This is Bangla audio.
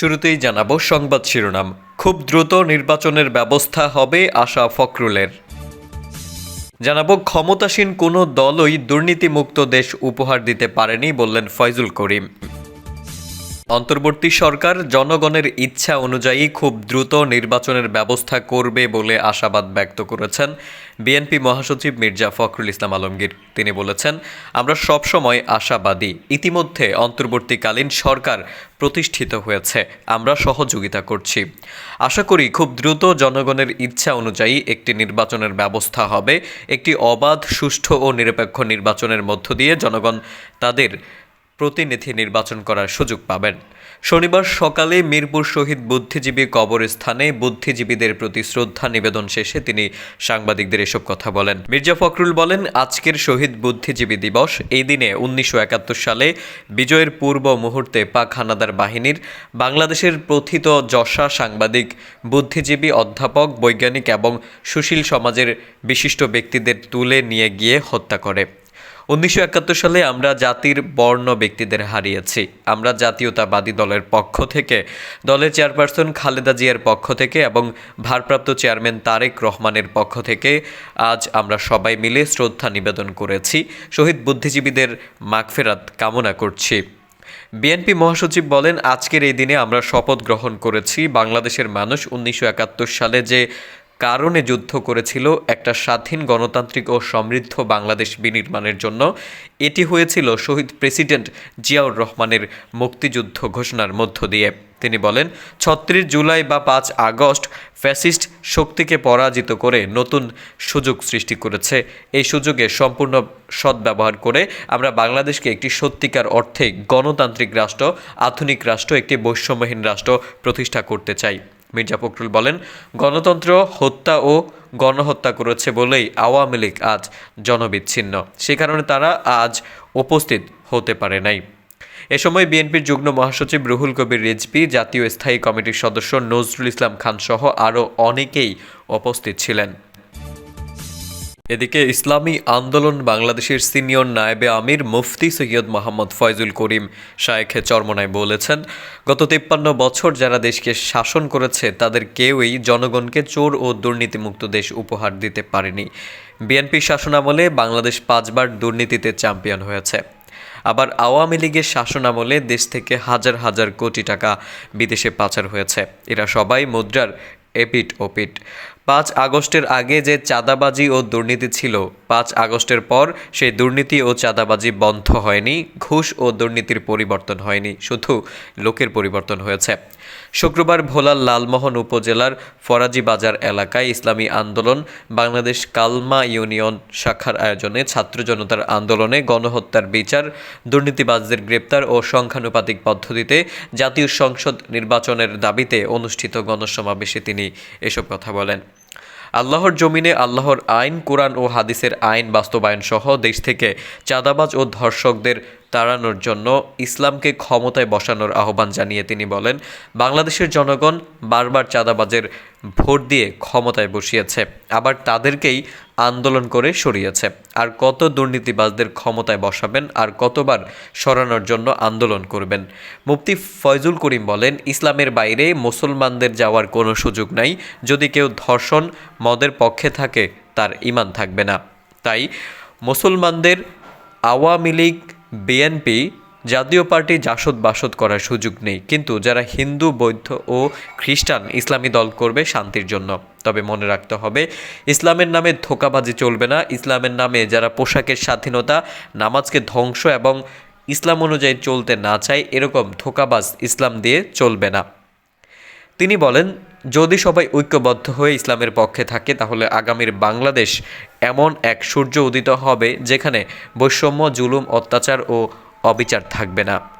শুরুতেই জানাব সংবাদ শিরোনাম। খুব দ্রুত নির্বাচনের ব্যবস্থা হবে আশা ফখরুলের। জানাব ক্ষমতাসীন কোনো দলই দুর্নীতিমুক্ত দেশ উপহার দিতে পারেনি বললেন ফয়জুল করিম। অন্তর্বর্তী সরকার জনগণের ইচ্ছা অনুযায়ী খুব দ্রুত নির্বাচনের ব্যবস্থা করবে বলে আশাবাদ ব্যক্ত করেছেন বিএনপি মহাসচিব মির্জা ফখরুল ইসলাম আলমগীর। তিনি বলেছেন, আমরা সবসময় আশাবাদী। ইতিমধ্যে অন্তর্বর্তীকালীন সরকার প্রতিষ্ঠিত হয়েছে। আমরা সহযোগিতা করছি। আশা করি খুব দ্রুত জনগণের ইচ্ছা অনুযায়ী একটি নির্বাচনের ব্যবস্থা হবে। একটি অবাধ, সুষ্ঠু ও নিরপেক্ষ নির্বাচনের মধ্য দিয়ে জনগণ তাদের প্রতিনিধি নির্বাচন করার সুযোগ পাবেন। শনিবার সকালে মিরপুর শহীদ বুদ্ধিজীবী কবরস্থানে বুদ্ধিজীবীদের প্রতি শ্রদ্ধা নিবেদন শেষে তিনি সাংবাদিকদের এসব কথা বলেন। মির্জা ফখরুল বলেন, আজকের শহীদ বুদ্ধিজীবী দিবস, এই দিনে উনিশশো একাত্তর সালে বিজয়ের পূর্ব মুহূর্তে পাক হানাদার বাহিনীর বাংলাদেশের প্রথিত যশা সাংবাদিক, বুদ্ধিজীবী অধ্যাপক, বৈজ্ঞানিক এবং সুশীল সমাজের বিশিষ্ট ব্যক্তিদের তুলে নিয়ে গিয়ে হত্যা করে। উনিশশো একাত্তর সালে আমরা জাতির বর্ণ ব্যক্তিদের হারিয়েছি। আমরা জাতীয়তাবাদী দলের পক্ষ থেকে, দলের চেয়ারপারসন খালেদা জিয়ার পক্ষ থেকে এবং ভারপ্রাপ্ত চেয়ারম্যান তারেক রহমানের পক্ষ থেকে আজ আমরা সবাই মিলে শ্রদ্ধা নিবেদন করেছি। শহীদ বুদ্ধিজীবীদের মাগফেরাত কামনা করছি। বিএনপি মহাসচিব বলেন, আজকের এই দিনে আমরা শপথ গ্রহণ করেছি। বাংলাদেশের মানুষ উনিশশো একাত্তর সালে যে কারণে যুদ্ধ করেছিল একটা স্বাধীন গণতান্ত্রিক ও সমৃদ্ধ বাংলাদেশ বিনির্মাণের জন্য। এটি হয়েছিল শহীদ প্রেসিডেন্ট জিয়াউর রহমানের মুক্তিযুদ্ধ ঘোষণার মধ্য দিয়ে। তিনি বলেন, ছত্রিশ জুলাই বা পাঁচ আগস্ট ফ্যাসিস্ট শক্তিকে পরাজিত করে নতুন সুযোগ সৃষ্টি করেছে। এই সুযোগে সম্পূর্ণ সদ্ব্যবহার করে আমরা বাংলাদেশকে একটি সত্যিকার অর্থে গণতান্ত্রিক রাষ্ট্র, আধুনিক রাষ্ট্র, একটি বৈষম্যহীন রাষ্ট্র প্রতিষ্ঠা করতে চাই। মির্জা ফখরুল বলেন, গণতন্ত্র, হত্যা ও গণহত্যা করেছে বলেই আওয়ামী লীগ আজ জনবিচ্ছিন্ন। সে কারণে তারা আজ উপস্থিত হতে পারে নাই। এ সময় বিএনপির যুগ্ম মহাসচিব রুহুল কবির রেজপি জাতীয় স্থায়ী কমিটির সদস্য নজরুল ইসলাম খানসহ আরও অনেকেই উপস্থিত ছিলেন। এদিকে ইসলামী আন্দোলন বাংলাদেশের সিনিয়র নায়েবে আমির মুফতি সৈয়দ মোহাম্মদ ফয়জুল করিম শায়েখে চরমনায় বলেছেন, গত তিপ্পান্ন বছর যারা দেশকে শাসন করেছে, তাদের কেউই জনগণকে চোর ও দুর্নীতিমুক্ত দেশ উপহার দিতে পারেনি। বিএনপি শাসনামলে বাংলাদেশ পাঁচবার দুর্নীতিতে চ্যাম্পিয়ন হয়েছে। আবার আওয়ামী লীগের শাসনামলে দেশ থেকে হাজার হাজার কোটি টাকা বিদেশে পাচার হয়েছে। এরা সবাই মুদ্রার এপিট ওপিট পাঁচ আগস্টের আগে যে চাঁদাবাজি ও দুর্নীতি ছিল, পাঁচ আগস্টের পর সেই দুর্নীতি ও চাঁদাবাজি বন্ধ হয়নি, ঘুষ ও দুর্নীতির পরিবর্তন হয়নি, শুধু লোকের পরিবর্তন হয়েছে। শুক্রবার ভোলার লালমোহন উপজেলার ফরাজি বাজার এলাকায় ইসলামী আন্দোলন, বাংলাদেশ কালমা ইউনিয়ন শাখার আয়োজনে ছাত্র জনতার আন্দোলনে গণহত্যার বিচার, দুর্নীতিবাজদের গ্রেপ্তার ও সংখ্যানুপাতিক পদ্ধতিতে জাতীয় সংসদ নির্বাচনের দাবিতে অনুষ্ঠিত গণসমাবেশে তিনি এসব কথা বলেন। আল্লাহর জমিনে আল্লাহর আইন, কোরআন ও হাদিসের আইন বাস্তবায়ন সহ দেশ থেকে চাঁদাবাজ ও ধর্ষকদের তাড়ানোর জন্য ইসলামকে ক্ষমতায় বসানোর আহ্বান জানিয়ে তিনি বলেন, বাংলাদেশের জনগণ বারবার চাঁদাবাজের ভোট দিয়ে ক্ষমতায় বসিয়েছে। আবার তাদেরকেই আন্দোলন করে সরিয়েছে। আর কত দুর্নীতিবাজদের ক্ষমতায় বসাবেন আর কতবার সরানোর জন্য আন্দোলন করবেন? মুফতি ফয়জুল করিম বলেন, ইসলামের বাইরে মুসলমানদের যাওয়ার কোনো সুযোগ নাই। যদি কেউ ধর্ষণ, মদের পক্ষে থাকে, তার ইমান থাকবে না। তাই মুসলমানদের আওয়ামী লীগ, বিএনপি জাতীয় পার্টি জাসদ বাসদ করার সুযোগ নেই, কিন্তু যারা হিন্দু, বৌদ্ধ ও খ্রিস্টান ইসলামী দল করবে শান্তির জন্য। তবে মনে রাখতে হবে, ইসলামের নামে ধোকাবাজি চলবে না। ইসলামের নামে যারা পোশাকের স্বাধীনতা, নামাজকে ধ্বংস এবং ইসলাম অনুযায়ী চলতে না চায়, এরকম ধোকাবাজ ইসলাম দিয়ে চলবে না। তিনি বলেন, যদি সবাই ঐক্যবদ্ধ হয়ে ইসলামের পক্ষে থাকে, তাহলে আগামীর বাংলাদেশ এমন এক সূর্য উদিত হবে, যেখানে বৈষম্য, জুলুম, অত্যাচার ও অবিচার থাকবে না।